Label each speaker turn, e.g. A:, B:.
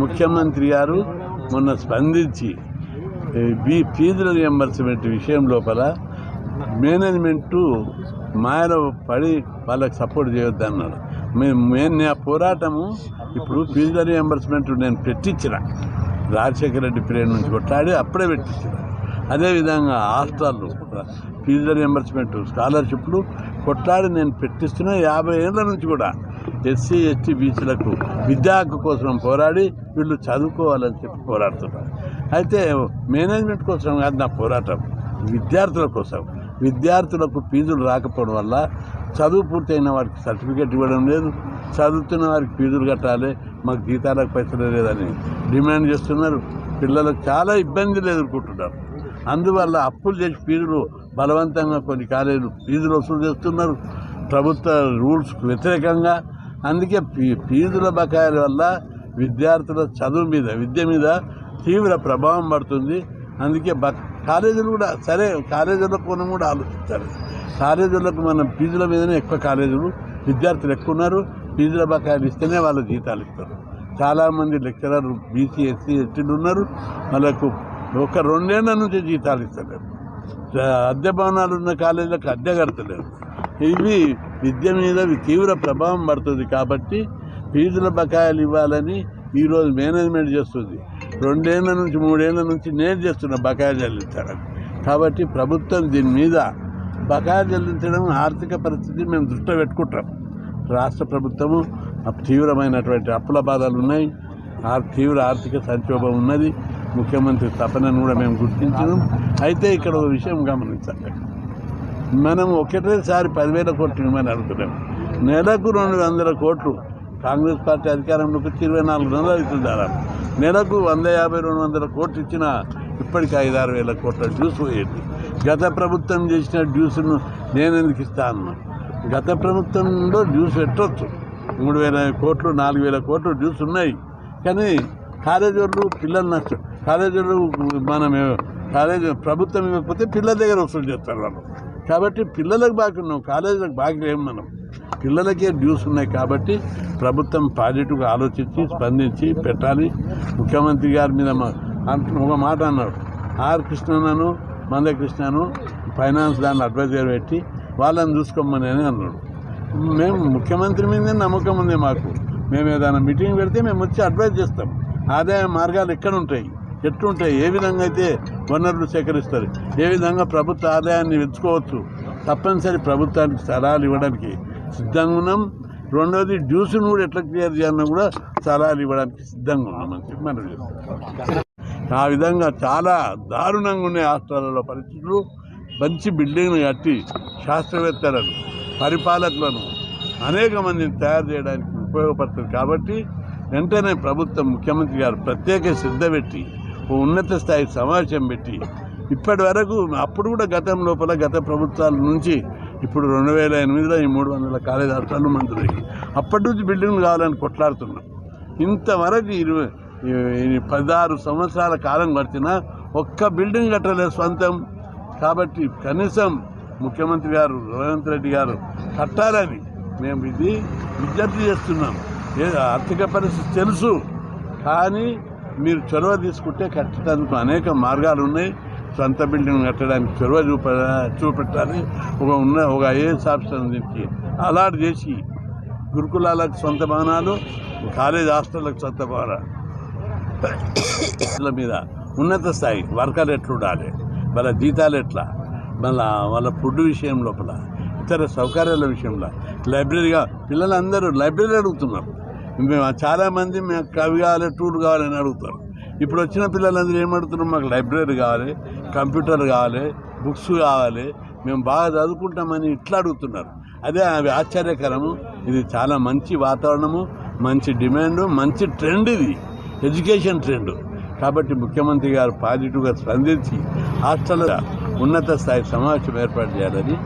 A: ముఖ్యమంత్రి గారు మొన్న స్పందించి బీ ఫీజుల రియంబర్స్మెంట్ విషయం లోపల మేనేజ్మెంటు మాయలో పడి వాళ్ళకి సపోర్ట్ చేయొద్దన్నాడు మేము నేను నా పోరాటము ఇప్పుడు ఫీజుల రియంబర్స్మెంట్ నేను పెట్టించిన. రాజశేఖర రెడ్డి పీరియడ్ నుంచి కొట్లాడి అప్పుడే పెట్టించిన. అదేవిధంగా హాస్టళ్ళు ఫీజుల రియంబర్స్మెంట్ స్కాలర్షిప్లు కొట్లాడి నేను పెట్టిస్తున్న యాభై ఏళ్ళ నుంచి కూడా. ఎస్సీ ఎస్టీ బీసీలకు విద్యా హక్కు కోసం పోరాడి వీళ్ళు చదువుకోవాలని చెప్పి పోరాడుతున్నారు. అయితే మేనేజ్మెంట్ కోసం కాదు నా పోరాటం విద్యార్థుల కోసం. విద్యార్థులకు ఫీజులు రాకపోవడం వల్ల చదువు పూర్తయిన వారికి సర్టిఫికేట్ ఇవ్వడం లేదు. చదువుతున్న వారికి ఫీజులు కట్టాలి. మాకు జీతాలకు పైసలు లేదని డిమాండ్ చేస్తున్నారు. పిల్లలకు చాలా ఇబ్బందులు ఎదుర్కొంటున్నారు. అందువల్ల అప్పులు చేసి ఫీజులు బలవంతంగా కొన్ని కాలేజీలు ఫీజులు వసూలు చేస్తున్నారు. ప్రభుత్వ రూల్స్కు వ్యతిరేకంగా అందుకే ఫీజుల బకాయిల వల్ల విద్యార్థుల చదువు మీద విద్య మీద తీవ్ర ప్రభావం పడుతుంది. అందుకే బ కాలేజీలు కూడా సరే కాలేజీల కోణం కూడా ఆలోచించాలి. కాలేజీలకు మనం ఫీజుల మీదనే ఎక్కువ కాలేజీలు విద్యార్థులు ఎక్కువ ఉన్నారు. ఫీజుల బకాయిలు ఇస్తేనే వాళ్ళ జీతాలు ఇస్తారు. చాలామంది లెక్చరర్ బీసీ ఎస్సీ ఎస్టీలు ఉన్నారు. వాళ్ళకు ఒక రెండేళ్ళ నుంచి జీతాలు ఇస్తలేరు. అద్దె భవనాలు ఉన్న కాలేజీలకు అద్దె కడతలేరు. ఇవి విద్య మీద తీవ్ర ప్రభావం పడుతుంది కాబట్టి ఫీజుల బకాయిలు ఇవ్వాలని ఈరోజు మేనేజ్మెంట్ చేస్తుంది. రెండేళ్ళ నుంచి మూడేళ్ళ నుంచి నేను చేస్తున్న బకాయిలు చెల్లించడం. కాబట్టి ప్రభుత్వం దీని మీద బకాయిలు చెల్లించడం ఆర్థిక పరిస్థితి మేము దృష్టిలో పెట్టుకుంటాం. రాష్ట్ర ప్రభుత్వము తీవ్రమైనటువంటి అప్పుల బాధలు ఉన్నాయి. ఆ తీవ్ర ఆర్థిక సంక్షోభం ఉన్నది. ముఖ్యమంత్రి తపనను కూడా మేము గుర్తించినాం అయితే ఇక్కడ ఒక విషయం గమనించాలి మనం ఒకటేసారి పదివేల కోట్లు ఇవ్వమని అడుగుతున్నాం. నెలకు రెండు వందల కోట్లు. కాంగ్రెస్ పార్టీ అధికారంలోకి వచ్చి ఇరవై నాలుగు నెలలు అవుతుంది దాదాపు నెలకు వంద యాభై రెండు వందల కోట్లు ఇచ్చిన ఇప్పటికి ఐదారు వేల కోట్ల డ్యూస్ పోయేది. గత ప్రభుత్వం చేసిన డ్యూస్ను నేను ఎందుకు ఇస్తా గత ప్రభుత్వంలో డ్యూస్ పెట్టవచ్చు మూడు వేల కోట్లు నాలుగు వేల కోట్లు డ్యూస్ ఉన్నాయి. కానీ కాలేజీ వాళ్ళు పిల్లలు నష్టం కాలేజీ వాళ్ళు మనం కాలేజీ ప్రభుత్వం ఇవ్వకపోతే పిల్లల దగ్గర వసూలు చేస్తారు వాళ్ళు. కాబట్టి పిల్లలకు బాకీ ఉన్నాం కాలేజీలకు బాకీ లేము మనం. పిల్లలకే డ్యూస్ ఉన్నాయి కాబట్టి ప్రభుత్వం పాజిటివ్గా ఆలోచించి స్పందించి పెట్టాలి. ముఖ్యమంత్రి గారి మీద మా- ఒక మాట అన్నాడు. ఆర్ కృష్ణను ఫైనాన్స్ దాన్ని అడ్వైజర్ పెట్టి వాళ్ళని చూసుకోమని అని అన్నాడు. మేము ముఖ్యమంత్రి మీదే నమ్మకం ఉంది మాకు. మేము ఏదైనా మీటింగ్ పెడితే మేము వచ్చి అడ్వైజ్ చేస్తాం. ఆదాయ మార్గాలు ఎక్కడ ఉంటాయి? ఎట్లుంటాయి? ఏ విధంగా అయితే వనరులు సేకరిస్తారు. ఏ విధంగా ప్రభుత్వ ఆదాయాన్ని పెంచుకోవచ్చు? తప్పనిసరి ప్రభుత్వానికి సలహాలు ఇవ్వడానికి సిద్ధంగా ఉన్నాం. రెండోది డ్యూస్ను కూడా ఎట్లా క్లియర్ చేయాలన్నా కూడా సలహాలు ఇవ్వడానికి సిద్ధంగా ఉన్నాం అని చెప్పి మనం చేస్తాం ఆ విధంగా చాలా దారుణంగా ఉన్నాయి హాస్టల్లో పరిస్థితులు. మంచి బిల్డింగ్ను కట్టి శాస్త్రవేత్తలను పరిపాలకులను అనేక మందిని తయారు చేయడానికి ఉపయోగపడుతుంది కాబట్టి వెంటనే ప్రభుత్వం ముఖ్యమంత్రి గారు ప్రత్యేక శ్రద్ధ పెట్టి ఉన్నత స్థాయి సమావేశం పెట్టి ఇప్పటి వరకు అప్పుడు కూడా గతం లోపల గత ప్రభుత్వాల నుంచి ఇప్పుడు రెండు వేల ఎనిమిదిలో ఈ మూడు వందల కాలేజ్ హాస్టళ్ళు మంజూరయ్యి అప్పటి నుంచి బిల్డింగ్లు కావాలని కొట్లాడుతున్నాం. ఇంతవరకు ఇరవై పదహారు సంవత్సరాల కాలం గడిచినా ఒక్క బిల్డింగ్ కట్టలేదు సొంతం కాబట్టి కనీసం ముఖ్యమంత్రి గారు రేవంత్ రెడ్డి గారు కట్టాలని మేము ఇది విజ్ఞప్తి చేస్తున్నాం. ఆర్థిక పరిస్థితి తెలుసు. కానీ మీరు చొరవ తీసుకుంటే కట్టడానికి అనేక మార్గాలు ఉన్నాయి. సొంత బిల్డింగ్ కట్టడానికి చొరవ చూప చూపెట్టాలి. ఒక ఉన్న ఒక ఐఏఎస్ ఆఫీసర్ దీనికి అలాట్ చేసి గురుకులాలకు సొంత భవనాలు కాలేజ్ హాస్టళ్ళకు సొంత భవనాలు మీద ఉన్నత స్థాయి వర్గాలు ఎట్లా ఉండాలి వాళ్ళ జీతాలు ఎట్లా? మళ్ళా వాళ్ళ ఫుడ్ విషయం లోపల ఇతర సౌకర్యాల విషయంలో. లైబ్రరీగా పిల్లలందరూ లైబ్రరీ అడుగుతున్నారు. మేము చాలామంది మేము కవి కావాలి టూర్ కావాలని అడుగుతారు. ఇప్పుడు వచ్చిన పిల్లలందరూ ఏమడుతున్నారు మాకు లైబ్రరీ కావాలి కంప్యూటర్ కావాలి బుక్స్ కావాలి. మేము బాగా చదువుకుంటామని ఇట్లా అడుగుతున్నారు. అదే అవి ఆశ్చర్యకరము. ఇది చాలా మంచి వాతావరణము మంచి డిమాండ్ మంచి ట్రెండ్ ఇది. Education trend. కాబట్టి ముఖ్యమంత్రి గారు పాజిటివ్గా స్పందించి హాస్టల్ ఉన్నత స్థాయి సమావేశం ఏర్పాటు చేయాలని